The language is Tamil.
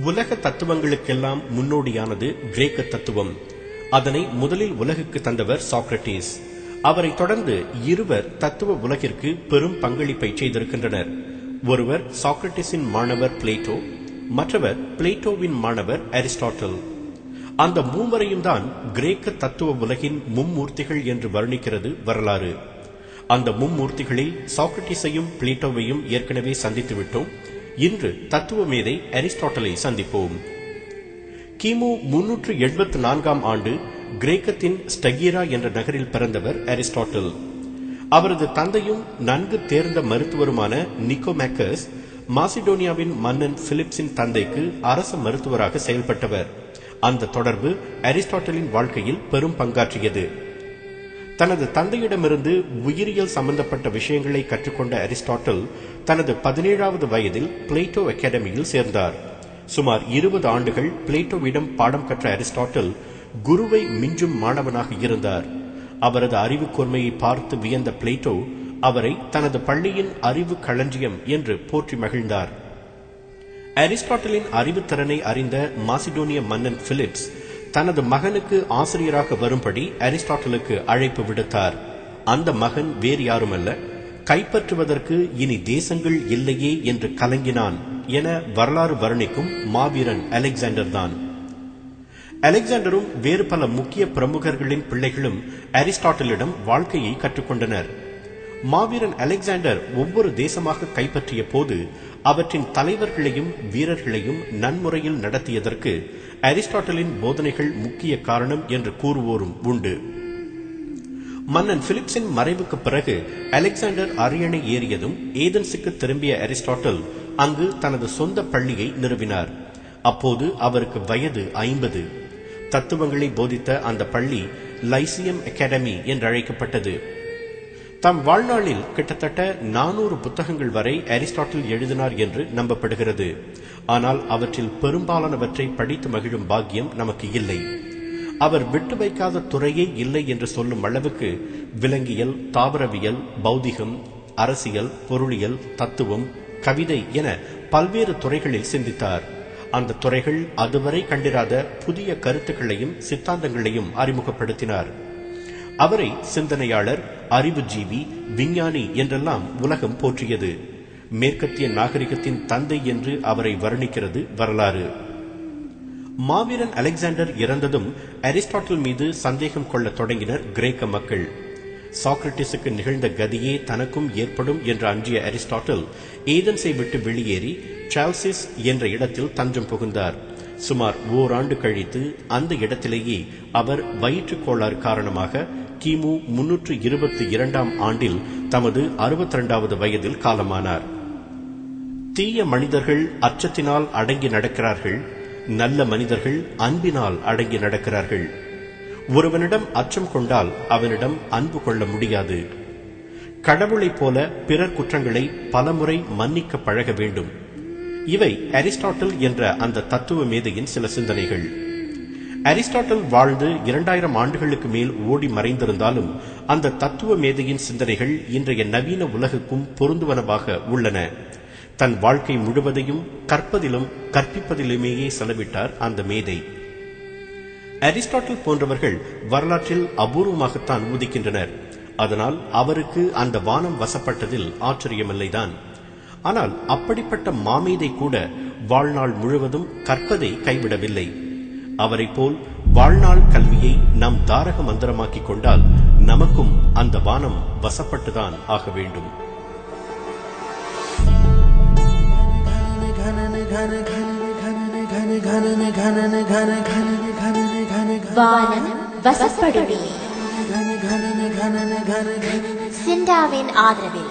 உலக தத்துவங்களுக்கெல்லாம் முன்னோடியானது கிரேக்க தத்துவம். அதனை முதலில் உலகுக்கு தந்தவர் சாக்ரட்டிஸ். அவரை தொடர்ந்து இருவர் தத்துவ உலகிற்கு பெரும் பங்களிப்பை செய்திருக்கின்றனர். ஒருவர் சாக்ரட்டிஸின் மாணவர் பிளேட்டோ மற்றவர் பிளேட்டோவின் மாணவர் அரிஸ்டாட்டல். அந்த மூவரையும் தான் கிரேக்க தத்துவ உலகின் மும்மூர்த்திகள் என்று வர்ணிக்கிறது வரலாறு. அந்த மும்மூர்த்திகளில் சாக்ரட்டிஸையும் பிளேட்டோவையும் ஏற்கனவே சந்தித்து விட்டோம் இன்று தத்துவ மேதை அரிஸ்டாட்டலை சந்திப்போம். கிமு முன்னூற்று எழுபத்தி நான்காம் ஆண்டு கிரேக்கத்தின் ஸ்டகீரா என்ற நகரில் பிறந்தவர் அரிஸ்டாட்டில். அவரது தந்தையும் நன்கு தேர்ந்த மருத்துவருமான நிக்கோமேக்கஸ் மாசிடோனியாவின் மன்னன் பிலிப்ஸின் தந்தைக்கு அரச மருத்துவராக செயல்பட்டவர். அந்த தொடர்பு அரிஸ்டாட்டலின் வாழ்க்கையில் பெரும் பங்காற்றியது. தனது தந்தையிடமிருந்து உயிரியல் சம்பந்தப்பட்ட விஷயங்களை கற்றுக்கொண்ட அரிஸ்டாட்டில் தனது பதினேழாவது வயதில் பிளேட்டோ அகாடமியில் சேர்ந்தார். சுமார் இருபது ஆண்டுகள் பிளேட்டோவிடம் பாடம் கற்ற அரிஸ்டாட்டில் குருவை மிஞ்சும் மாணவனாக இருந்தார். அவரது அறிவு கூர்மையை பார்த்து வியந்த பிளேட்டோ அவரை தனது பள்ளியின் அறிவு களஞ்சியம் என்று போற்றி மகிழ்ந்தார். அரிஸ்டாட்டலின் அறிவுத்திறனை அறிந்த மாசிடோனிய மன்னன் பிலிப்ஸ் தனது மகனுக்கு ஆசிரியராக வரும்படி அரிஸ்டாட்டலுக்கு அழைப்பு விடுத்தார். அந்த மகன் வேறு யாருமல்ல கைப்பற்றுவதற்கு இனி தேசங்கள் இல்லையே என்று கலங்கினான் என வரலாறு வர்ணிக்கும் மாவீரன் அலெக்சாண்டர் தான் அலெக்சாண்டரும் வேறு பல முக்கிய பிரமுகர்களின் பிள்ளைகளும் அரிஸ்டாட்டலிடம் வாழ்க்கையை கற்றுக்கொண்டனர். மாவீரன் அலெக்சாண்டர் ஒவ்வொரு தேசமாக கைப்பற்றிய போது அவற்றின் தலைவர்களையும் வீரர்களையும் நன்முறையில் நடத்தியதற்கு அரிஸ்டாட்டலின் போதனைகள் முக்கிய காரணம் என்று கூறுவோரும் உண்டு. மன்னன் பிலிப்ஸின் மறைவுக்கு பிறகு அலெக்சாண்டர் அரியணை ஏறியதும் ஏதன்ஸுக்கு திரும்பிய அரிஸ்டாட்டல் அங்கு தனது சொந்த பள்ளியை நிறுவினார். அப்போது அவருக்கு வயது ஐம்பது. தத்துவங்களை போதித்த அந்த பள்ளி லைசியம் அகாடமி என்று அழைக்கப்பட்டது தம் வாழ்நாளில் கிட்டத்தட்ட நானூறு புத்தகங்கள் வரை அரிஸ்டாட்டில் எழுதினார் என்று நம்பப்படுகிறது. ஆனால் அவற்றில் பெரும்பாலானவற்றை படித்து மகிழும் பாக்கியம் நமக்கு இல்லை. அவர் விட்டு வைக்காத துறையே இல்லை என்று சொல்லும் அளவுக்கு விலங்கியல் தாவரவியல் பௌதிகம் அரசியல் பொருளியல் தத்துவம் கவிதை என பல்வேறு துறைகளில் சிந்தித்தார். அந்த துறைகள் அதுவரை கண்டிராத புதிய கருத்துக்களையும் சித்தாந்தங்களையும் அறிமுகப்படுத்தினார். அவரை சிந்தனையாளர் அறிவுஜீவி விஞ்ஞானி என்றெல்லாம் உலகம் போற்றியது. மேற்கத்திய நாகரிகத்தின் தந்தை என்று அவரை வர்ணிக்கிறது வரலாறு. மாவீரன் அலெக்சாண்டர் இறந்ததும் அரிஸ்டாட்டில் மீது சந்தேகம் கொள்ளத் தொடங்கினர் கிரேக்க மக்கள். சாக்ரட்டிஸுக்கு நிகழ்ந்த கதியே தனக்கும் ஏற்படும் என்று அஞ்சிய அரிஸ்டாட்டில் ஏதன்ஸை விட்டு வெளியேறி சால்சிஸ் என்ற இடத்தில் தஞ்சம் புகுந்தார். சுமார் ஓராண்டு கழித்து அந்த இடத்திலேயே அவர் வயிற்றுக் கோளாறு காரணமாக கிமு முன்னூற்று இருபத்தி இரண்டாம் ஆண்டில் தமது அறுபத்தி இரண்டாவது வயதில் காலமானார். தீய மனிதர்கள் அச்சத்தினால் அடங்கி நடக்கிறார்கள் நல்ல மனிதர்கள் அன்பினால் அடங்கி நடக்கிறார்கள். ஒருவனிடம் அச்சம் கொண்டால் அவனிடம் அன்பு கொள்ள முடியாது. கடவுளைப் போல பிறர் குற்றங்களை பலமுறை மன்னிக்க பழக வேண்டும். இவை அரிஸ்டாட்டில் என்ற அந்த தத்துவ மேதையின் சில சிந்தனைகள். அரிஸ்டாட்டல் வாழ்ந்து இரண்டாயிரம் ஆண்டுகளுக்கு மேல் ஓடி மறைந்திருந்தாலும் அந்த தத்துவ மேதையின் சிந்தனைகள் இன்றைய நவீன உலகுக்கும் பொருந்துவனவாக உள்ளன. தன் வாழ்க்கை முழுவதையும் கற்பதிலும் கற்பிப்பதிலுமேயே செலவிட்டார் அந்த மேதை. அரிஸ்டாட்டல் போன்றவர்கள் வரலாற்றில் அபூர்வமாகத்தான் உதிக்கின்றனர் அதனால் அவருக்கு அந்த வானம் வசப்பட்டதில் ஆச்சரியமில்லைதான். ஆனால் அப்படிப்பட்ட மாமேதை கூட வாழ்நாள் முழுவதும் கற்பதை கைவிடவில்லை. அவரை போல் வாழ்நாள் கல்வியை நாம் தாரக மந்திரமாக்கிக் கொண்டால் நமக்கும் அந்த வானம் வசப்பட்டுதான் ஆக வேண்டும். ஆதரவில்.